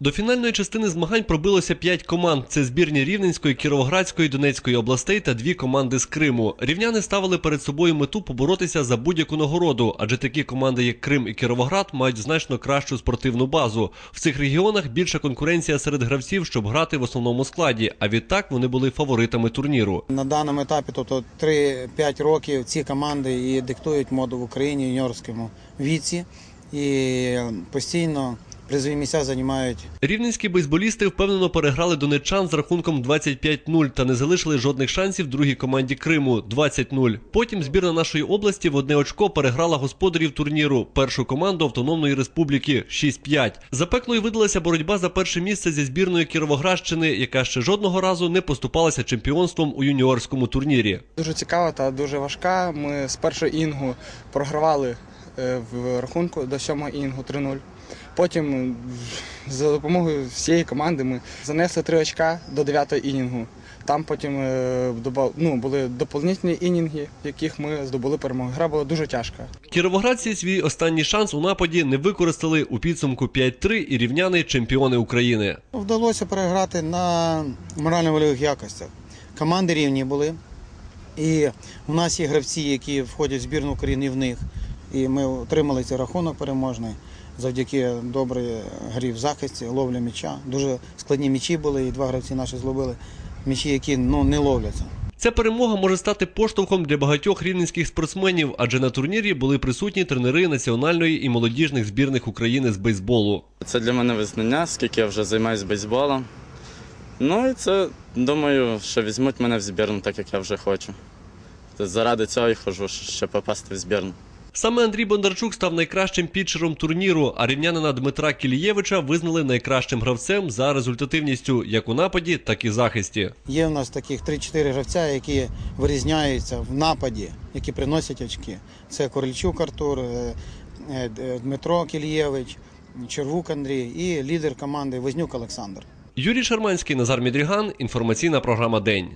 До фінальної частини змагань пробилося п'ять команд. Це збірні Рівненської, Кіровоградської, Донецької областей та дві команди з Криму. Рівняни ставили перед собою мету поборотися за будь-яку нагороду, адже такі команди, як Крим і Кіровоград, мають значно кращу спортивну базу. В цих регіонах більша конкуренція серед гравців, щоб грати в основному складі. А відтак вони були фаворитами турніру. На даному етапі, тобто 3-5 років, ці команди і диктують моду в Україні юніорському віці і постійно призові місця займають Рівненські бейсболісти впевнено переграли донеччан з рахунком 25-0 та не залишили жодних шансів другій команді Криму 20-0. Потім збірна нашої області в одне очко переграла господарів турніру першу команду Автономної Республіки 6-5. Запеклою видалася боротьба за перше місце зі збірною Кіровоградщини, яка ще жодного разу не поступалася чемпіонством у юніорському турнірі. Дуже цікава та дуже важка. Ми з першого інгу програвали в рахунку до сьомого інгу 3-0. Потім е, за допомогою всієї команди ми занесли три очка до дев'ятого інінгу. Там потім е, ну, були доповнительні інінги, в яких ми здобули перемогу. Гра була дуже тяжка. Кіровоградці свій останній шанс у нападі не використали у підсумку 5-3 і рівняни чемпіони України. Вдалося переграти на морально-вольових якостях. Команди рівні були. І у нас є гравці, які входять в збірну України і в них. І ми отримали цей рахунок переможний завдяки добрій грі в захисті, ловля м'яча. Дуже складні м'ячі були, і два гравці наші зловили м'ячі, які ну, не ловляться. Ця перемога може стати поштовхом для багатьох рівненських спортсменів, адже на турнірі були присутні тренери національної і молодіжних збірних України з бейсболу. Це для мене визнання, скільки я вже займаюся бейсболом. Ну і це, думаю, що візьмуть мене в збірну, так як я вже хочу. Заради цього і ходжу, щоб попасти в збірну. Саме Андрій Бондарчук став найкращим пітчером турніру, а рівнянина Дмитра Кілієвича визнали найкращим гравцем за результативністю як у нападі, так і захисті. Є в нас таких 3-4 гравця, які вирізняються в нападі, які приносять очки. Це Корольчук Артур, е, е, Дмитро Кільєвич, Червук Андрій і лідер команди Вознюк Олександр. Юрій Шарманський, Назар Мідріган. Інформаційна програма День.